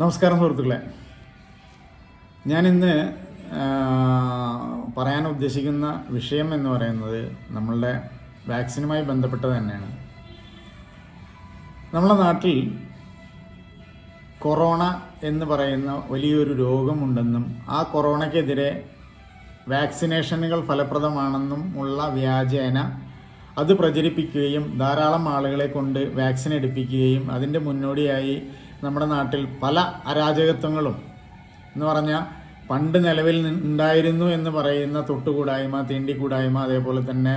നമസ്കാരം സുഹൃത്തുക്കളെ. ഞാനിന്ന് പറയാൻ ഉദ്ദേശിക്കുന്ന വിഷയം എന്ന് പറയുന്നത് നമ്മളുടെ വാക്സിനുമായി ബന്ധപ്പെട്ടത് തന്നെയാണ്. നമ്മുടെ നാട്ടിൽ കൊറോണ എന്ന് പറയുന്ന വലിയൊരു രോഗമുണ്ടെന്നും ആ കൊറോണയ്ക്കെതിരെ വാക്സിനേഷനുകൾ ഫലപ്രദമാണെന്നും ഉള്ള വ്യാജേന അത് പ്രചരിപ്പിക്കുകയും ധാരാളം ആളുകളെ കൊണ്ട് വാക്സിൻ എടുപ്പിക്കുകയും അതിന്റെ മുന്നോടിയായി നമ്മുടെ നാട്ടിൽ പല അരാജകത്വങ്ങളും. എന്ന് പറഞ്ഞാൽ പണ്ട് നിലവിൽ ഉണ്ടായിരുന്നു എന്ന് പറയുന്ന തൊട്ടുകൂടായ്മ തീണ്ടിക്കൂടായ്മ അതേപോലെ തന്നെ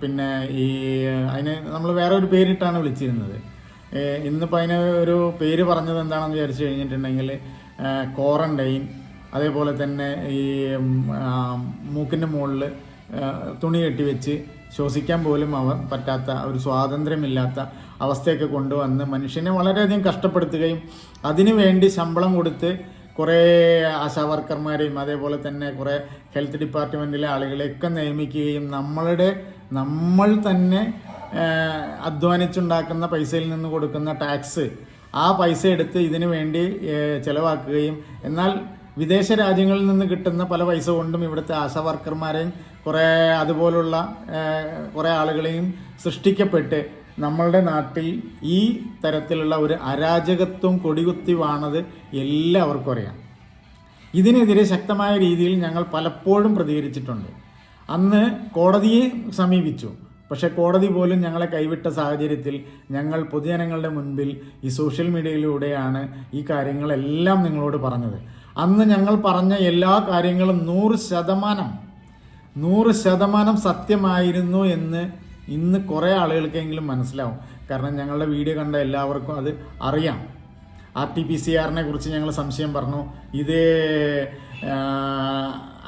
പിന്നെ ഈ അതിന് നമ്മൾ വേറെ ഒരു പേരിട്ടാണ് വിളിച്ചിരുന്നത്. ഇന്നിപ്പോൾ അതിന് ഒരു പേര് പറഞ്ഞത് എന്താണെന്ന് വിചാരിച്ചു കഴിഞ്ഞിട്ടുണ്ടെങ്കിൽ ക്വാറന്റൈൻ അതേപോലെ തന്നെ ഈ മൂക്കിന്റെ മുകളിൽ തുണി കെട്ടി വെച്ച് ശ്വസിക്കാൻ പോലും അവർ പറ്റാത്ത ഒരു സ്വാതന്ത്ര്യമില്ലാത്ത അവസ്ഥയൊക്കെ കൊണ്ടുവന്ന് മനുഷ്യനെ വളരെയധികം കഷ്ടപ്പെടുത്തുകയും അതിനു വേണ്ടി ശമ്പളം കൊടുത്ത് കുറേ ആശാവർക്കർമാരെയും അതേപോലെ തന്നെ കുറേ ഹെൽത്ത് ഡിപ്പാർട്ട്മെന്റിലെ ആളുകളെയൊക്കെ നിയമിക്കുകയും നമ്മളുടെ നമ്മൾ തന്നെ അധ്വാനിച്ചുണ്ടാക്കുന്ന പൈസയിൽ നിന്ന് കൊടുക്കുന്ന ടാക്സ് ആ പൈസ എടുത്ത് ഇതിനു വേണ്ടി ചിലവാക്കുകയും എന്നാൽ വിദേശ രാജ്യങ്ങളിൽ നിന്ന് കിട്ടുന്ന പല പൈസ കൊണ്ടും ഇവിടുത്തെ ആശാ വർക്കർമാരെയും കുറേ അതുപോലുള്ള കുറേ ആളുകളെയും സൃഷ്ടിക്കപ്പെട്ട് നമ്മളുടെ നാട്ടിൽ ഈ തരത്തിലുള്ള ഒരു അരാജകത്വം കൊടികുത്തി വാണത് എല്ലാവർക്കും അറിയാം. ഇതിനെതിരെ ശക്തമായ രീതിയിൽ ഞങ്ങൾ പലപ്പോഴും പ്രതികരിച്ചിട്ടുണ്ട്. അന്ന് കോടതിയെ സമീപിച്ചു. പക്ഷെ കോടതി പോലും ഞങ്ങളെ കൈവിട്ട സാഹചര്യത്തിൽ ഞങ്ങൾ പൊതുജനങ്ങളുടെ മുൻപിൽ ഈ സോഷ്യൽ മീഡിയയിലൂടെയാണ് ഈ കാര്യങ്ങളെല്ലാം നിങ്ങളോട് പറഞ്ഞത്. അന്ന് ഞങ്ങൾ പറഞ്ഞ എല്ലാ കാര്യങ്ങളും നൂറ് ശതമാനം നൂറ് ശതമാനം സത്യമായിരുന്നു എന്ന് ഇന്ന് കുറേ ആളുകൾക്കെങ്കിലും മനസ്സിലാവും. കാരണം ഞങ്ങളുടെ വീഡിയോ കണ്ട എല്ലാവർക്കും അത് അറിയാം. ആർ ടി പി സി ആറിനെ കുറിച്ച് ഞങ്ങൾ സംശയം പറഞ്ഞു. ഇത്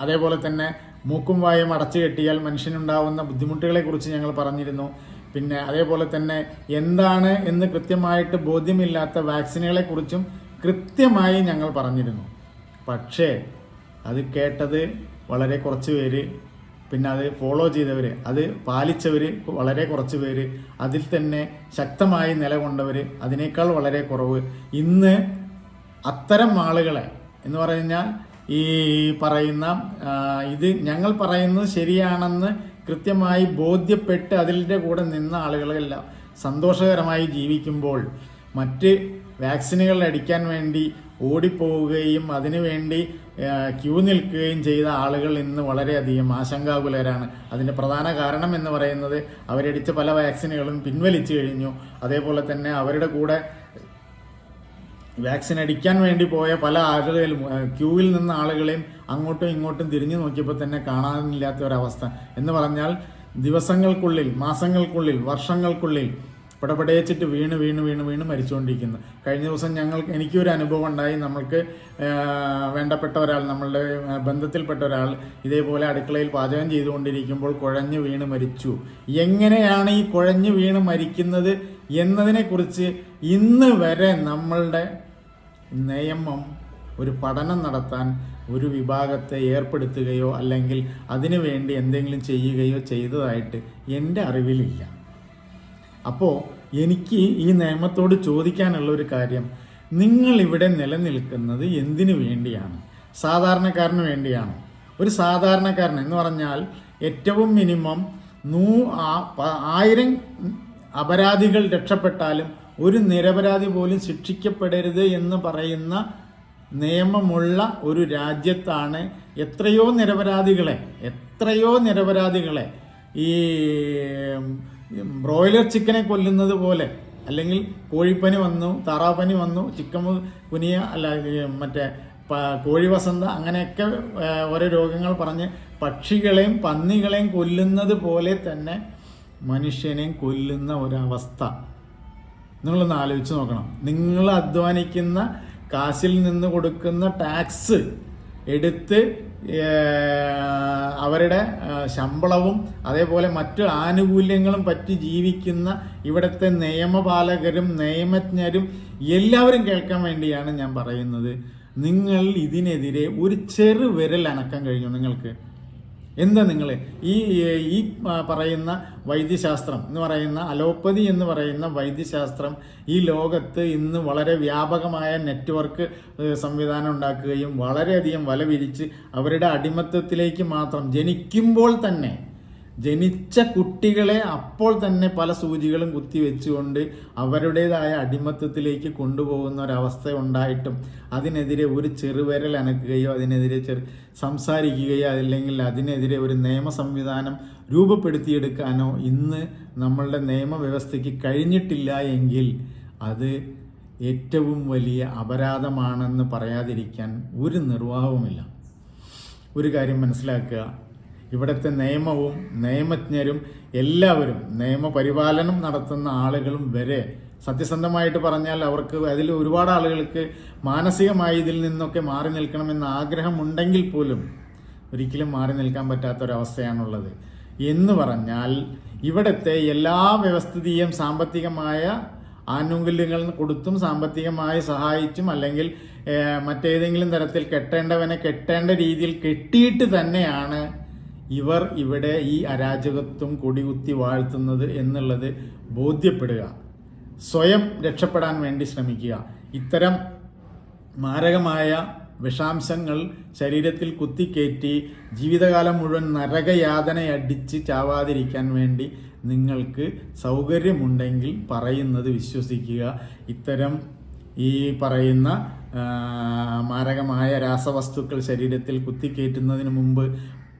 അതേപോലെ തന്നെ മൂക്കും വായും അടച്ചു കെട്ടിയാൽ മനുഷ്യനുണ്ടാവുന്ന ബുദ്ധിമുട്ടുകളെ കുറിച്ച് ഞങ്ങൾ പറഞ്ഞിരുന്നു. പിന്നെ അതേപോലെ തന്നെ എന്താണ് എന്ന് കൃത്യമായിട്ട് ബോധ്യമില്ലാത്ത വാക്സിനുകളെ കുറിച്ചും കൃത്യമായി ഞങ്ങൾ പറഞ്ഞിരുന്നു. പക്ഷേ അത് കേട്ടത് വളരെ കുറച്ച് പേര് പിന്നെ അത് ഫോളോ ചെയ്തവർ അത് പാലിച്ചവർ വളരെ കുറച്ച് പേര് അതിൽ തന്നെ ശക്തമായി നിലകൊണ്ടവർ അതിനേക്കാൾ വളരെ കുറവ്. ഇന്ന് അത്തരം ആളുകളെ എന്ന് പറഞ്ഞാൽ ഈ പറയുന്ന ഇത് ഞങ്ങൾ പറയുന്നത് ശരിയാണെന്ന് കൃത്യമായി ബോധ്യപ്പെട്ട് അതിന്റെ കൂടെ നിന്ന ആളുകളെല്ലാം. സന്തോഷകരമായി ജീവിക്കുമ്പോൾ മറ്റ് വാക്സിനുകൾ അടിക്കാൻ വേണ്ടി ഓടിപ്പോവുകയും അതിനുവേണ്ടി ക്യൂ നിൽക്കുകയും ചെയ്ത ആളുകൾ ഇന്ന് വളരെയധികം ആശങ്കാകുലരാണ്. അതിന്റെ പ്രധാന കാരണം എന്ന് പറയുന്നത് അവരടിച്ച പല വാക്സിനുകളും പിൻവലിച്ചു കഴിഞ്ഞു. അതേപോലെ തന്നെ അവരുടെ കൂടെ വാക്സിൻ അടിക്കാൻ വേണ്ടി പോയ പല ആളുകളും ക്യൂവിൽ നിന്ന ആളുകളെയും അങ്ങോട്ടും ഇങ്ങോട്ടും തിരിഞ്ഞു നോക്കിയപ്പോൾ തന്നെ കാണാനില്ലാത്ത ഒരവസ്ഥ. എന്ന് പറഞ്ഞാൽ ദിവസങ്ങൾക്കുള്ളിൽ മാസങ്ങൾക്കുള്ളിൽ വർഷങ്ങൾക്കുള്ളിൽ പടപടയച്ചിട്ട് വീണ് വീണ് വീണ് വീണ് മരിച്ചുകൊണ്ടിരിക്കുന്നു. കഴിഞ്ഞ ദിവസം ഞങ്ങൾ എനിക്കൊരു അനുഭവം ഉണ്ടായി. നമ്മൾക്ക് വേണ്ടപ്പെട്ട ഒരാൾ നമ്മളുടെ ബന്ധത്തിൽപ്പെട്ട ഒരാൾ ഇതേപോലെ അടുക്കളയിൽ പാചകം ചെയ്തുകൊണ്ടിരിക്കുമ്പോൾ കുഴഞ്ഞു വീണ് മരിച്ചു. എങ്ങനെയാണ് ഈ കുഴഞ്ഞു വീണ് മരിക്കുന്നത് എന്നതിനെക്കുറിച്ച് ഇന്ന് വരെ നമ്മളുടെ നിയമം ഒരു പഠനം നടത്താൻ ഒരു വിഭാഗത്തെ ഏർപ്പെടുത്തുകയോ അല്ലെങ്കിൽ അതിനു വേണ്ടി എന്തെങ്കിലും ചെയ്യുകയോ ചെയ്തതായിട്ട് എന്റെ അറിവിലില്ല. അപ്പോൾ എനിക്ക് ഈ നിയമത്തോട് ചോദിക്കാനുള്ള ഒരു കാര്യം. നിങ്ങൾ ഇവിടെ നിലനിൽക്കുന്നത് എന്തിനു വേണ്ടിയാണ്? സാധാരണക്കാരന് വേണ്ടിയാണ്. ഒരു സാധാരണക്കാരൻ എന്ന് പറഞ്ഞാൽ ഏറ്റവും മിനിമം നൂ ആയിരം അപരാധികൾ രക്ഷപ്പെട്ടാലും ഒരു നിരപരാധി പോലും ശിക്ഷിക്കപ്പെടരുത് എന്ന് പറയുന്ന നിയമമുള്ള ഒരു രാജ്യത്താണ് എത്രയോ നിരപരാധികളെ എത്രയോ നിരപരാധികളെ ഈ ബ്രോയിലർ ചിക്കനെ കൊല്ലുന്നത് പോലെ അല്ലെങ്കിൽ കോഴിപ്പനി വന്നു താറാപ്പനി വന്നു ചിക്കൻ കുനിയ അല്ല മറ്റേ കോഴി വസന്ത അങ്ങനെയൊക്കെ ഓരോ രോഗങ്ങൾ പറഞ്ഞ് പക്ഷികളെയും പന്നികളെയും കൊല്ലുന്നത് പോലെ തന്നെ മനുഷ്യനെയും കൊല്ലുന്ന ഒരവസ്ഥ. നിങ്ങളൊന്ന് ആലോചിച്ച് നോക്കണം. നിങ്ങൾ അധ്വാനിക്കുന്ന കാശിൽ നിന്ന് കൊടുക്കുന്ന ടാക്സ് എടുത്ത് അവരുടെ ശമ്പളവും അതേപോലെ മറ്റു ആനുകൂല്യങ്ങളും പറ്റി ജീവിക്കുന്ന ഇവിടുത്തെ നിയമപാലകരും നിയമജ്ഞരും എല്ലാവരും കേൾക്കാൻ വേണ്ടിയാണ് ഞാൻ പറയുന്നത്. നിങ്ങൾ ഇതിനെതിരെ ഒരു ചെറു വിരൽ അനക്കാൻ കഴിഞ്ഞു നിങ്ങൾക്ക്. എന്താ നിങ്ങൾ ഈ ഈ പറയുന്ന വൈദ്യശാസ്ത്രം എന്ന് പറയുന്ന അലോപ്പതി എന്ന് പറയുന്ന വൈദ്യശാസ്ത്രം ഈ ലോകത്ത് ഇന്ന് വളരെ വ്യാപകമായ നെറ്റ്വർക്ക് സംവിധാനം ഉണ്ടാക്കുകയും വളരെയധികം വല വിരിച്ച് അവരുടെ അടിമത്തത്തിലേക്ക് മാത്രം ജനിക്കുമ്പോൾ തന്നെ ജനിച്ച കുട്ടികളെ അപ്പോൾ തന്നെ പല സൂചികളും കുത്തിവെച്ചുകൊണ്ട് അവരുടേതായ അടിമത്തത്തിലേക്ക് കൊണ്ടുപോകുന്ന ഒരവസ്ഥ ഉണ്ടായിട്ടും അതിനെതിരെ ഒരു ചെറുവിരൽ അനക്കുകയോ അതിനെതിരെ ചെറു സംസാരിക്കുകയോ അല്ലെങ്കിൽ അതിനെതിരെ ഒരു നിയമ സംവിധാനം രൂപപ്പെടുത്തിയെടുക്കാനോ ഇന്ന് നമ്മളുടെ നിയമവ്യവസ്ഥയ്ക്ക് കഴിഞ്ഞിട്ടില്ല എങ്കിൽ അത് ഏറ്റവും വലിയ അപരാധമാണെന്ന് പറയാതിരിക്കാൻ ഒരു നിർവാഹവുമില്ല. ഒരു കാര്യം മനസ്സിലാക്കുക. ഇവിടുത്തെ നിയമവും നിയമജ്ഞരും എല്ലാവരും നിയമപരിപാലനം നടത്തുന്ന ആളുകളും വരെ സത്യസന്ധമായിട്ട് പറഞ്ഞാൽ അവർക്ക് അതിൽ ഒരുപാട് ആളുകൾക്ക് മാനസികമായി ഇതിൽ നിന്നൊക്കെ മാറി നിൽക്കണമെന്ന് ആഗ്രഹമുണ്ടെങ്കിൽ പോലും ഒരിക്കലും മാറി നിൽക്കാൻ പറ്റാത്തൊരവസ്ഥയാണുള്ളത്. എന്ന് പറഞ്ഞാൽ ഇവിടുത്തെ എല്ലാ വ്യവസ്ഥിതിയും സാമ്പത്തികമായ ആനുകൂല്യങ്ങൾ കൊടുത്തും സാമ്പത്തികമായി സഹായിച്ചും അല്ലെങ്കിൽ മറ്റേതെങ്കിലും തരത്തിൽ കെട്ടേണ്ടവനെ കെട്ടേണ്ട രീതിയിൽ കെട്ടിയിട്ട് തന്നെയാണ് ഇവർ ഇവിടെ ഈ അരാജകത്വം കൊടികുത്തി വാഴ്ത്തുന്നത് എന്നുള്ളത് ബോധ്യപ്പെടുക. സ്വയം രക്ഷപ്പെടാൻ വേണ്ടി ശ്രമിക്കുക. ഇത്തരം മാരകമായ വിഷാംശങ്ങൾ ശരീരത്തിൽ കുത്തിക്കയറ്റി ജീവിതകാലം മുഴുവൻ നരകയാതനയടിച്ച് ചാവാതിരിക്കാൻ വേണ്ടി നിങ്ങൾക്ക് സൗകര്യമുണ്ടെങ്കിൽ പറയുന്നത് വിശ്വസിക്കുക. ഇത്തരം ഈ പറയുന്ന മാരകമായ രാസവസ്തുക്കൾ ശരീരത്തിൽ കുത്തിക്കയറ്റുന്നതിന് മുമ്പ്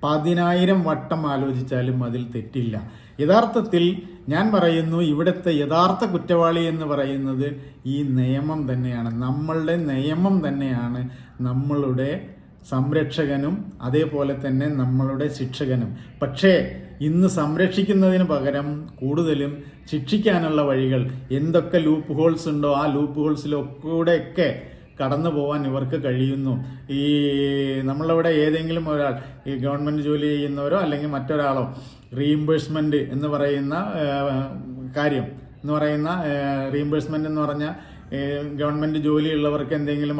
പതിനായിരം വട്ടം ആലോചിച്ചാലും അതിൽ തെറ്റില്ല. യഥാർത്ഥത്തിൽ ഞാൻ പറയുന്നു ഇവിടുത്തെ യഥാർത്ഥ കുറ്റവാളി എന്ന് പറയുന്നത് ഈ നിയമം തന്നെയാണ്. നമ്മളുടെ നിയമം തന്നെയാണ് നമ്മളുടെ സംരക്ഷകനും അതേപോലെ തന്നെ നമ്മളുടെ ശിക്ഷകനും. പക്ഷേ ഇന്ന് സംരക്ഷിക്കുന്നതിന് പകരം കൂടുതലും ശിക്ഷിക്കാനുള്ള വഴികൾ എന്തൊക്കെ ലൂപ്പ് ഹോൾസ് ഉണ്ടോ ആ ലൂപ്പ് ഹോൾസിലൊക്കെ കടന്നു പോകാൻ ഇവർക്ക് കഴിയുന്നു. ഈ നമ്മളിവിടെ ഏതെങ്കിലും ഒരാൾ ഈ ഗവൺമെന്റ് ജോലി ചെയ്യുന്നവരോ അല്ലെങ്കിൽ മറ്റൊരാളോ റീഇംബേഴ്സ്മെന്റ് എന്ന് പറയുന്ന കാര്യം എന്ന് പറയുന്ന റീഇംബേഴ്സ്മെന്റ് എന്ന് പറഞ്ഞാൽ ഗവൺമെന്റ് ജോലിയുള്ളവർക്ക് എന്തെങ്കിലും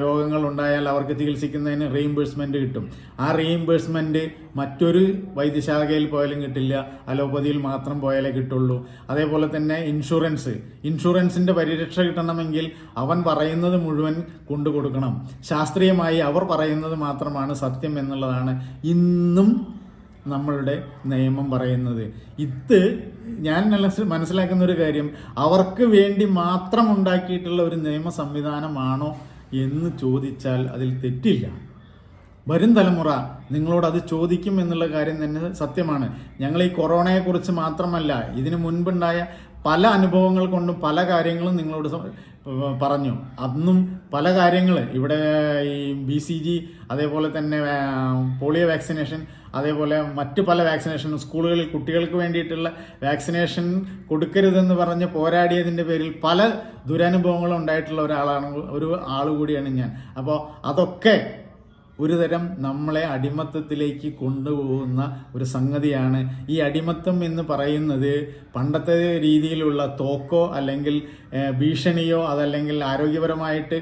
രോഗങ്ങൾ ഉണ്ടായാൽ അവർക്ക് ചികിത്സിക്കുന്നതിന് റീഇംബേഴ്സ്മെന്റ് കിട്ടും. ആ റീഇംബേഴ്സ്മെന്റ് മറ്റൊരു വൈദ്യശാഖയിൽ പോയാലും കിട്ടില്ല. അലോപ്പതിയിൽ മാത്രം പോയാലേ കിട്ടുള്ളൂ. അതേപോലെ തന്നെ ഇൻഷുറൻസ് ഇൻഷുറൻസിന്റെ പരിരക്ഷ കിട്ടണമെങ്കിൽ അവൻ പറയുന്നത് മുഴുവൻ കൊണ്ടു കൊടുക്കണം. ശാസ്ത്രീയമായി അവർ പറയുന്നത് മാത്രമാണ് സത്യം എന്നുള്ളതാണ്. ഇന്നും നമ്മളുടെ നിയമം പറയുന്നത്. ഇത് ഞാൻ മനസ്സ് മനസ്സിലാക്കുന്ന ഒരു കാര്യം. അവർക്ക് വേണ്ടി മാത്രം ഉണ്ടാക്കിയിട്ടുള്ള ഒരു നിയമ സംവിധാനമാണോ എന്ന് ചോദിച്ചാൽ അതിൽ തെറ്റില്ല. വരും തലമുറ നിങ്ങളോട് അത് ചോദിക്കും എന്നുള്ള കാര്യം തന്നെ സത്യമാണ്. ഞങ്ങൾ ഈ കൊറോണയെക്കുറിച്ച് മാത്രമല്ല ഇതിനു മുൻപുണ്ടായ പല അനുഭവങ്ങൾ കൊണ്ടും പല കാര്യങ്ങളും നിങ്ങളോട് പറഞ്ഞു. അന്നും പല കാര്യങ്ങൾ ഇവിടെ ഈ ബി സി ജി അതേപോലെ തന്നെ പോളിയോ വാക്സിനേഷൻ അതേപോലെ മറ്റ് പല വാക്സിനേഷൻ സ്കൂളുകളിൽ കുട്ടികൾക്ക് വേണ്ടിയിട്ടുള്ള വാക്സിനേഷൻ കൊടുക്കരുതെന്ന് പറഞ്ഞ് പോരാടിയതിന്റെ പേരിൽ പല ദുരനുഭവങ്ങളും ഉണ്ടായിട്ടുള്ള ഒരാളാണ് ഒരു ആൾ കൂടിയാണ് ഞാൻ. അപ്പോൾ അതൊക്കെ ഒരു തരം നമ്മളെ അടിമത്തത്തിലേക്ക് കൊണ്ടുപോകുന്ന ഒരു സംഗതിയാണ്. ഈ അടിമത്തം എന്ന് പറയുന്നത് പണ്ടത്തെ രീതിയിലുള്ള തോക്കോ അല്ലെങ്കിൽ ഭീഷണിയോ അതല്ലെങ്കിൽ ആരോഗ്യപരമായിട്ട്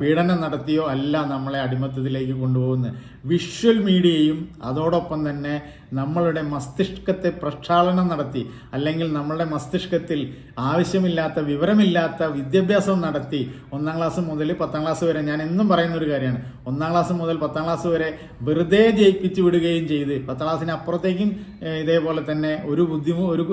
പീഡനം നടത്തിയോ അല്ല നമ്മളെ അടിമത്തത്തിലേക്ക് കൊണ്ടുപോകുന്നത്. വിഷ്വൽ മീഡിയയും അതോടൊപ്പം തന്നെ നമ്മളുടെ മസ്തിഷ്കത്തെ പ്രക്ഷാളനം നടത്തി അല്ലെങ്കിൽ നമ്മളുടെ മസ്തിഷ്കത്തിൽ ആവശ്യമില്ലാത്ത വിവരമില്ലാത്ത വിദ്യാഭ്യാസം നടത്തി. ഒന്നാം ക്ലാസ് മുതൽ പത്താം ക്ലാസ് വരെ ഞാൻ എന്നും പറയുന്ന ഒരു കാര്യമാണ്. ഒന്നാം ക്ലാസ് മുതൽ പത്താം ക്ലാസ് വരെ വെറുതെ ജയിപ്പിച്ചു വിടുകയും ചെയ്ത് പത്താം ക്ലാസ്സിന് അപ്പുറത്തേക്കും ഇതേപോലെ തന്നെ ഒരു ബുദ്ധിമു ഒരു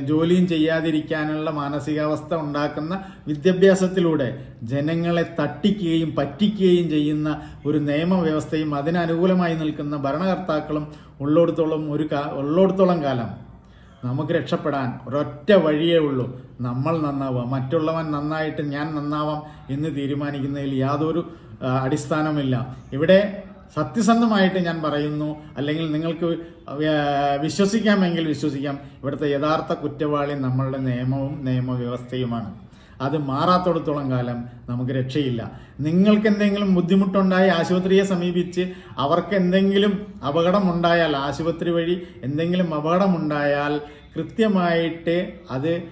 ജോലിയും ചെയ്യാതിരിക്കാനുള്ള മാനസികാവസ്ഥ ഉണ്ടാക്കുന്ന വിദ്യാഭ്യാസത്തിലൂടെ ജനങ്ങളെ തട്ടിക്കുകയും പറ്റിക്കുകയും ചെയ്യുന്ന ഒരു നിയമവ്യവസ്ഥയും അതിനനുകൂലമായി നിൽക്കുന്ന ഭരണകർത്താക്കളും ഉള്ളിടത്തോളം ഒരു കാ ഉള്ളിടത്തോളം കാലം നമുക്ക് രക്ഷപ്പെടാൻ ഒരൊറ്റ വഴിയേ ഉള്ളൂ. നമ്മൾ നന്നാവുക. മറ്റുള്ളവൻ നന്നായിട്ട് ഞാൻ നന്നാവാം എന്ന് തീരുമാനിക്കുന്നതിൽ യാതൊരു അടിസ്ഥാനമില്ല ഇവിടെ സത്യസന്ധമായിട്ട് ഞാൻ പറയുന്നു അല്ലെങ്കിൽ നിങ്ങൾക്ക് വിശ്വസിക്കാമെങ്കിൽ വിശ്വസിക്കാം. ഇവിടുത്തെ യഥാർത്ഥ കുറ്റവാളി നമ്മളുടെ നിയമവും നിയമവ്യവസ്ഥയുമാണ്. അത് മാറാത്തടത്തോളം കാലം നമുക്ക് രക്ഷയില്ല. നിങ്ങൾക്ക് എന്തെങ്കിലും ബുദ്ധിമുട്ടുണ്ടായി ആശുപത്രിയെ സമീപിച്ച് അവർക്ക് എന്തെങ്കിലും അപകടമുണ്ടായാൽ ആശുപത്രി വഴി എന്തെങ്കിലും അപകടമുണ്ടായാൽ കൃത്യമായിട്ട് അത്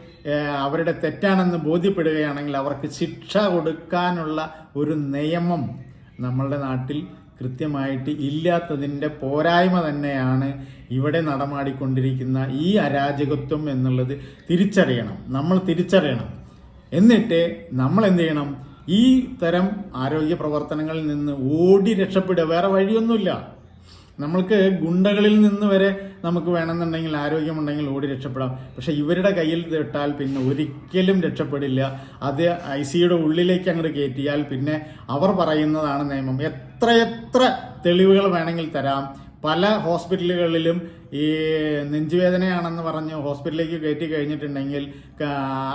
അവരുടെ തെറ്റാണെന്ന് ബോധ്യപ്പെടുകയാണെങ്കിൽ അവർക്ക് ശിക്ഷ കൊടുക്കാനുള്ള ഒരു നിയമം നമ്മളുടെ നാട്ടിൽ കൃത്യമായിട്ട് ഇല്ലാത്തതിന്റെ പോരായ്മ തന്നെയാണ് ഇവിടെ നടമാടിക്കൊണ്ടിരിക്കുന്ന ഈ അരാജകത്വം എന്നുള്ളത് തിരിച്ചറിയണം. നമ്മൾ തിരിച്ചറിയണം. എന്നിട്ട് നമ്മൾ എന്ത് ചെയ്യണം ഈ തരം ആരോഗ്യ പ്രവർത്തനങ്ങളിൽ നിന്ന് ഓടി രക്ഷപ്പെടുക. വേറെ വഴിയൊന്നുമില്ല. നമ്മൾക്ക് ഗുണ്ടകളിൽ നിന്ന് വരെ നമുക്ക് വേണമെന്നുണ്ടെങ്കിൽ ആരോഗ്യമുണ്ടെങ്കിൽ ഓടി രക്ഷപ്പെടാം. പക്ഷെ ഇവരുടെ കയ്യിൽ ഇട്ടാൽ പിന്നെ ഒരിക്കലും രക്ഷപ്പെടില്ല. അത് ഐ സിയുടെ ഉള്ളിലേക്ക് അങ്ങോട്ട് കയറ്റിയാൽ പിന്നെ അവർ പറയുന്നതാണ് നിയമം. എത്രയെത്ര തെളിവുകൾ വേണമെങ്കിൽ തരാം. പല ഹോസ്പിറ്റലുകളിലും ഈ നെഞ്ചുവേദനയാണെന്ന് പറഞ്ഞ് ഹോസ്പിറ്റലിലേക്ക് കയറ്റി കഴിഞ്ഞിട്ടുണ്ടെങ്കിൽ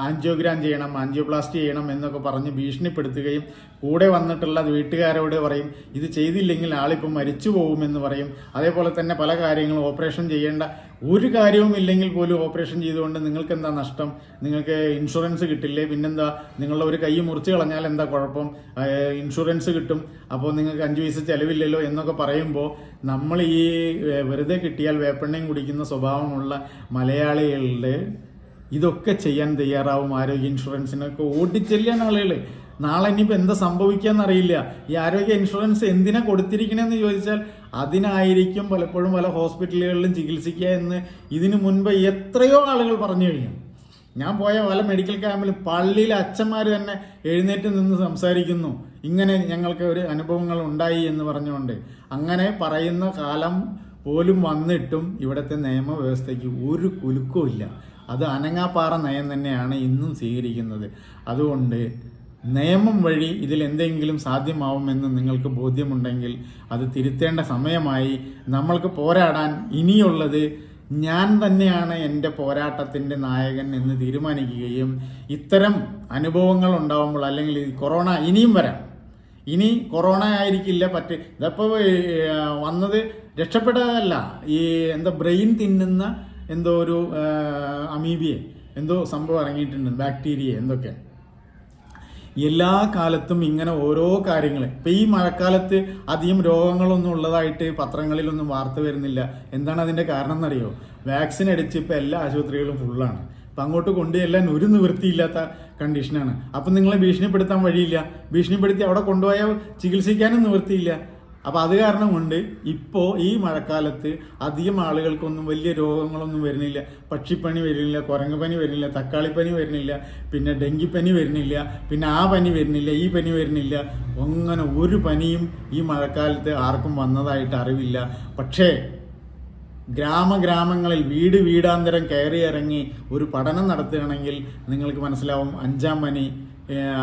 ആൻജിയോഗ്രാം ചെയ്യണം ആൻജിയോപ്ലാസ്റ്റി ചെയ്യണം എന്നൊക്കെ പറഞ്ഞ് ഭീഷണിപ്പെടുത്തുകയും കൂടെ വന്നിട്ടുള്ള വീട്ടുകാരോട് പറയും ഇത് ചെയ്തില്ലെങ്കിൽ ആളിപ്പോൾ മരിച്ചു പോകുമെന്ന് പറയും. അതേപോലെ തന്നെ പല കാര്യങ്ങളും ഓപ്പറേഷൻ ചെയ്യേണ്ട ഒരു കാര്യവും ഇല്ലെങ്കിൽ പോലും ഓപ്പറേഷൻ ചെയ്തുകൊണ്ട് നിങ്ങൾക്ക് എന്താ നഷ്ടം? നിങ്ങൾക്ക് ഇൻഷുറൻസ് കിട്ടില്ലേ? പിന്നെന്താ? നിങ്ങളുടെ ഒരു കൈ മുറിച്ച് കളഞ്ഞാൽ എന്താ കുഴപ്പം? ഇൻഷുറൻസ് കിട്ടും. അപ്പോൾ നിങ്ങൾക്ക് അഞ്ച് പൈസ ചിലവില്ലല്ലോ എന്നൊക്കെ പറയുമ്പോൾ നമ്മൾ ഈ വെറുതെ കിട്ടിയാൽ വേപ്പെണ്ണയും കുടിക്കുന്ന സ്വഭാവമുള്ള മലയാളികളുടെ ഇതൊക്കെ ചെയ്യാൻ തയ്യാറാവും ആരോഗ്യ ഇൻഷുറൻസിനൊക്കെ ഓടിച്ചെല്ലാൻ ആളുകൾ നാളെ ഇനിയിപ്പോൾ എന്താ സംഭവിക്കാന്നറിയില്ല ഈ ആരോഗ്യ ഇൻഷുറൻസ് എന്തിനാ കൊടുത്തിരിക്കണമെന്ന് ചോദിച്ചാൽ അതിനായിരിക്കും പലപ്പോഴും പല ഹോസ്പിറ്റലുകളിലും ചികിത്സിക്കുക എന്ന് ഇതിനു മുൻപ് എത്രയോ ആളുകൾ പറഞ്ഞു കഴിഞ്ഞു. ഞാൻ പോയ പല മെഡിക്കൽ ക്യാമ്പിൽ പള്ളിയിലെ അച്ഛന്മാർ തന്നെ എഴുന്നേറ്റ് നിന്ന് സംസാരിക്കുന്നു. ഇങ്ങനെ ഞങ്ങൾക്ക് ഒരു അനുഭവങ്ങൾ ഉണ്ടായി എന്ന് പറഞ്ഞുകൊണ്ട്. അങ്ങനെ പറയുന്ന കാലം പോലും വന്നിട്ടും ഇവിടുത്തെ നിയമവ്യവസ്ഥയ്ക്ക് ഒരു കുലുക്കവും അത് അനങ്ങാപ്പാറ നയം തന്നെയാണ് ഇന്നും സ്വീകരിക്കുന്നത്. അതുകൊണ്ട് നിയമം വഴി ഇതിൽ എന്തെങ്കിലും സാധ്യമാവുമെന്ന് നിങ്ങൾക്ക് ബോധ്യമുണ്ടെങ്കിൽ അത് തിരുത്തേണ്ട സമയമായി. നമ്മൾക്ക് പോരാടാൻ ഇനിയുള്ളത് ഞാൻ തന്നെയാണ് എന്റെ പോരാട്ടത്തിന്റെ നായകൻ എന്ന് തീരുമാനിക്കുകയും ഇത്തരം അനുഭവങ്ങൾ ഉണ്ടാവുമ്പോൾ അല്ലെങ്കിൽ കൊറോണ ഇനിയും വരാം. ഇനി കൊറോണ ആയിരിക്കില്ല പറ്റ ഇതപ്പോൾ വന്നത് രക്ഷപ്പെട്ടതല്ല. ഈ എന്താ ബ്രെയിൻ തിന്നുന്ന എന്തോ ഒരു അമീബിയെ എന്തോ സംഭവം ഇറങ്ങിയിട്ടുണ്ട് ബാക്ടീരിയ എന്തൊക്കെ. എല്ലാ കാലത്തും ഇങ്ങനെ ഓരോ കാര്യങ്ങൾ ഇപ്പം ഈ മഴക്കാലത്ത് അധികം രോഗങ്ങളൊന്നും ഉള്ളതായിട്ട് പത്രങ്ങളിലൊന്നും വാർത്ത വരുന്നില്ല. എന്താണ് അതിന്റെ കാരണം എന്നറിയോ വാക്സിൻ അടിച്ച് ഇപ്പം എല്ലാ ആശുപത്രികളും ഫുള്ളാണ് അപ്പം അങ്ങോട്ട് കൊണ്ടുചെല്ലാൻ ഒരു നിവൃത്തിയില്ലാത്ത കണ്ടീഷനാണ് അപ്പം നിങ്ങളെ ഭീഷണിപ്പെടുത്താൻ വഴിയില്ല. ഭീഷണിപ്പെടുത്തി അവിടെ കൊണ്ടുപോയാൽ ചികിത്സിക്കാനും നിവൃത്തിയില്ല. അപ്പോൾ അത് കാരണം കൊണ്ട് ഇപ്പോൾ ഈ മഴക്കാലത്ത് അധികം ആളുകൾക്കൊന്നും വലിയ രോഗങ്ങളൊന്നും വരുന്നില്ല. പക്ഷിപ്പനി വരുന്നില്ല കുരങ്ങുപനി വരുന്നില്ല തക്കാളിപ്പനി വരുന്നില്ല പിന്നെ ഡെങ്കിപ്പനി വരുന്നില്ല പിന്നെ ആ പനി വരുന്നില്ല ഈ പനി വരുന്നില്ല. അങ്ങനെ ഒരു പനിയും ഈ മഴക്കാലത്ത് ആർക്കും വന്നതായിട്ട് അറിവില്ല. പക്ഷേ ഗ്രാമഗ്രാമങ്ങളിൽ വീട് വീടാന്തരം കയറി ഇറങ്ങി ഒരു പഠനം നടത്തുകയാണെങ്കിൽ നിങ്ങൾക്ക് മനസ്സിലാവും അഞ്ചാം മണി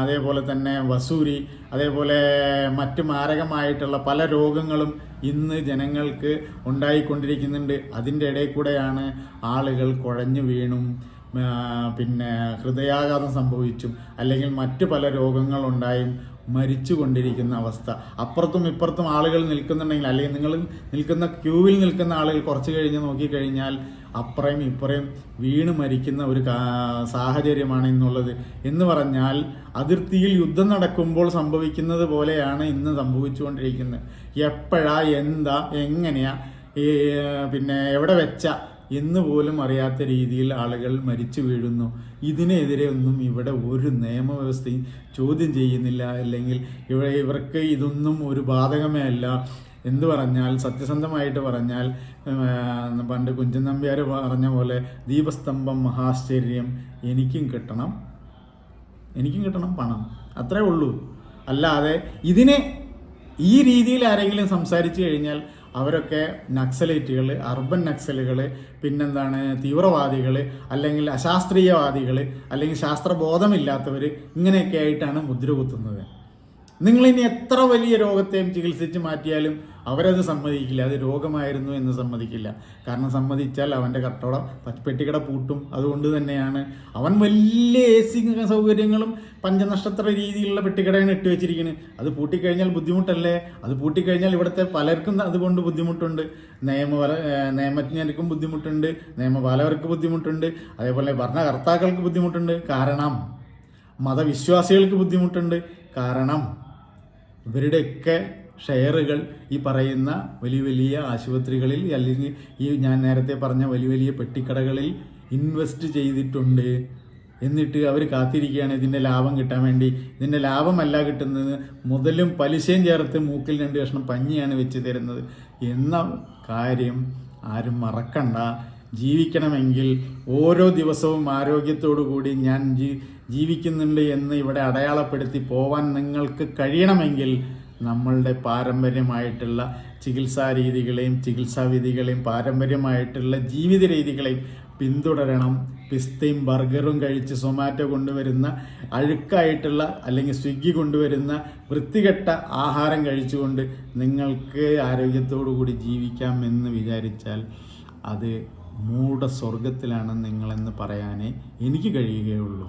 അതേപോലെ തന്നെ വസൂരി അതേപോലെ മറ്റ് മാരകമായിട്ടുള്ള പല രോഗങ്ങളും ഇന്ന് ജനങ്ങൾക്ക് ഉണ്ടായിക്കൊണ്ടിരിക്കുന്നുണ്ട്. അതിന്റെ ഇടയിൽ കൂടെയാണ് ആളുകൾ കുഴഞ്ഞു വീണും. പിന്നെ ഹൃദയാഘാതം സംഭവിച്ചും അല്ലെങ്കിൽ മറ്റു പല രോഗങ്ങളുണ്ടായും മരിച്ചു കൊണ്ടിരിക്കുന്ന അവസ്ഥ. അപ്പുറത്തും ഇപ്പുറത്തും ആളുകൾ നിൽക്കുന്നുണ്ടെങ്കിൽ അല്ലെങ്കിൽ നിങ്ങൾ നിൽക്കുന്ന ക്യൂവിൽ നിൽക്കുന്ന ആളുകൾ കുറച്ച് കഴിഞ്ഞ് നോക്കിക്കഴിഞ്ഞാൽ അപ്പുറയും ഇപ്പുറയും വീണ് മരിക്കുന്ന ഒരു സാഹചര്യമാണ് ഇന്നുള്ളത്. എന്ന് പറഞ്ഞാൽ അതിർത്തിയിൽ യുദ്ധം നടക്കുമ്പോൾ സംഭവിക്കുന്നത് പോലെയാണ് ഇന്ന് സംഭവിച്ചുകൊണ്ടിരിക്കുന്നത്. എപ്പോഴാ എന്താ എങ്ങനെയാ പിന്നെ എവിടെ വെച്ച എന്ന് പോലും അറിയാത്ത രീതിയിൽ ആളുകൾ മരിച്ചു വീഴുന്നു. ഇതിനെതിരെ ഒന്നും ഇവിടെ ഒരു നിയമവ്യവസ്ഥയും ചോദ്യം ചെയ്യുന്നില്ല. അല്ലെങ്കിൽ ഇവിടെ ഇവർക്ക് ഇതൊന്നും ഒരു ബാധകമേ അല്ല എന്ന് പറഞ്ഞാൽ സത്യസന്ധമായിട്ട് പറഞ്ഞാൽ പണ്ട് കുഞ്ചൻ നമ്പ്യാർ പറഞ്ഞ പോലെ ദീപസ്തംഭം മഹാശ്ചര്യം എനിക്കും കിട്ടണം. എനിക്കും കിട്ടണം പണം. അത്രേ ഉള്ളൂ. അല്ലാതെ ഇതിനെ ഈ രീതിയിൽ ആരെങ്കിലും സംസാരിച്ചു കഴിഞ്ഞാൽ അവരൊക്കെ നക്സലേറ്റുകൾ അർബൻ നക്സലുകൾ പിന്നെന്താണ് തീവ്രവാദികൾ അല്ലെങ്കിൽ അശാസ്ത്രീയവാദികൾ അല്ലെങ്കിൽ ശാസ്ത്രബോധമില്ലാത്തവർ ഇങ്ങനെയൊക്കെ ആയിട്ടാണ് മുദ്ര കുത്തുന്നത്. നിങ്ങളിനി എത്ര വലിയ രോഗത്തെയും ചികിത്സിച്ച് മാറ്റിയാലും അവരത് സമ്മതിക്കില്ല. അത് രോഗമായിരുന്നു എന്ന് സമ്മതിക്കില്ല. കാരണം സമ്മതിച്ചാൽ അവന്റെ കട്ടോട പെട്ടിക്കട പൂട്ടും. അതുകൊണ്ട് തന്നെയാണ് അവൻ വലിയ എ സി സൗകര്യങ്ങളും പഞ്ചനക്ഷത്ര രീതിയിലുള്ള പെട്ടിക്കടയാണ് ഇട്ട് വെച്ചിരിക്കുന്നത് അത് പൂട്ടിക്കഴിഞ്ഞാൽ ബുദ്ധിമുട്ടല്ലേ? അത് പൂട്ടിക്കഴിഞ്ഞാൽ ഇവിടുത്തെ പലർക്കും അതുകൊണ്ട് ബുദ്ധിമുട്ടുണ്ട്. നിയമ നിയമജ്ഞർക്കും ബുദ്ധിമുട്ടുണ്ട്. നിയമപാലകർക്ക് ബുദ്ധിമുട്ടുണ്ട്. അതേപോലെ ഭരണകർത്താക്കൾക്ക് ബുദ്ധിമുട്ടുണ്ട്. കാരണം മതവിശ്വാസികൾക്ക് ബുദ്ധിമുട്ടുണ്ട്. കാരണം ഇവരുടെയൊക്കെ ഷെയറുകൾ ഈ പറയുന്ന വലിയ വലിയ ആശുപത്രികളിൽ അല്ലെങ്കിൽ ഈ ഞാൻ നേരത്തെ പറഞ്ഞ വലിയ വലിയ പെട്ടിക്കടകളിൽ ഇൻവെസ്റ്റ് ചെയ്തിട്ടുണ്ട്. എന്നിട്ട് അവർ കാത്തിരിക്കുകയാണ് ഇതിന്റെ ലാഭം കിട്ടാൻ വേണ്ടി. ഇതിന്റെ ലാഭമല്ല കിട്ടുന്നത്. മുതലും പലിശയും ചേർത്ത് മൂക്കിൽ രണ്ട് കഷ്ണം പഞ്ഞിയാണ് വെച്ച് തരുന്നത്. എന്ന കാര്യം ആരും മറക്കണ്ട. ജീവിക്കണമെങ്കിൽ ഓരോ ദിവസവും ആരോഗ്യത്തോടു കൂടി ഞാൻ ജീ ജീവിക്കുന്നുണ്ട് എന്ന് ഇവിടെ അടയാളപ്പെടുത്തി പോവാൻ നിങ്ങൾക്ക് കഴിയണമെങ്കിൽ നമ്മളുടെ പാരമ്പര്യമായിട്ടുള്ള ചികിത്സാ രീതികളെയും ചികിത്സാ പാരമ്പര്യമായിട്ടുള്ള ജീവിത രീതികളെയും പിന്തുടരണം. പിസ്തയും ബർഗറും കഴിച്ച് സൊമാറ്റോ കൊണ്ടുവരുന്ന അഴുക്കായിട്ടുള്ള അല്ലെങ്കിൽ സ്വിഗ്ഗി കൊണ്ടുവരുന്ന വൃത്തികെട്ട ആഹാരം കഴിച്ചുകൊണ്ട് നിങ്ങൾക്ക് ആരോഗ്യത്തോടു കൂടി ജീവിക്കാം എന്ന് വിചാരിച്ചാൽ അത് മൂഢ സ്വർഗത്തിലാണ് നിങ്ങളെന്ന് പറയാനേ എനിക്ക് കഴിയുകയുള്ളൂ.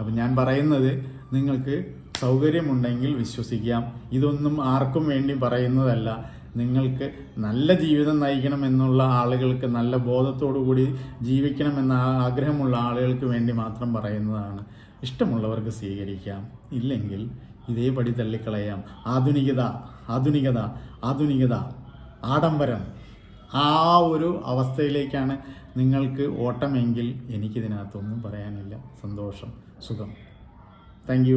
അപ്പം ഞാൻ പറയുന്നത് നിങ്ങൾക്ക് സൗകര്യമുണ്ടെങ്കിൽ വിശ്വസിക്കാം. ഇതൊന്നും ആർക്കും വേണ്ടി പറയുന്നതല്ല. നിങ്ങൾക്ക് നല്ല ജീവിതം നയിക്കണം എന്നുള്ള ആളുകൾക്ക് നല്ല ബോധത്തോടു കൂടി ജീവിക്കണം എന്ന ആഗ്രഹമുള്ള ആളുകൾക്ക് വേണ്ടി മാത്രം പറയുന്നതാണ്. ഇഷ്ടമുള്ളവർക്ക് സ്വീകരിക്കാം. ഇല്ലെങ്കിൽ ഇതേപടി തള്ളിക്കളയാം. ആധുനികത ആധുനികത ആധുനികത ആഡംബരം. ആ ഒരു അവസ്ഥയിലേക്കാണ് നിങ്ങൾക്ക് ഓട്ടമെങ്കിൽ എനിക്കിതിനകത്തൊന്നും പറയാനില്ല. സന്തോഷം. സുഖം. താങ്ക്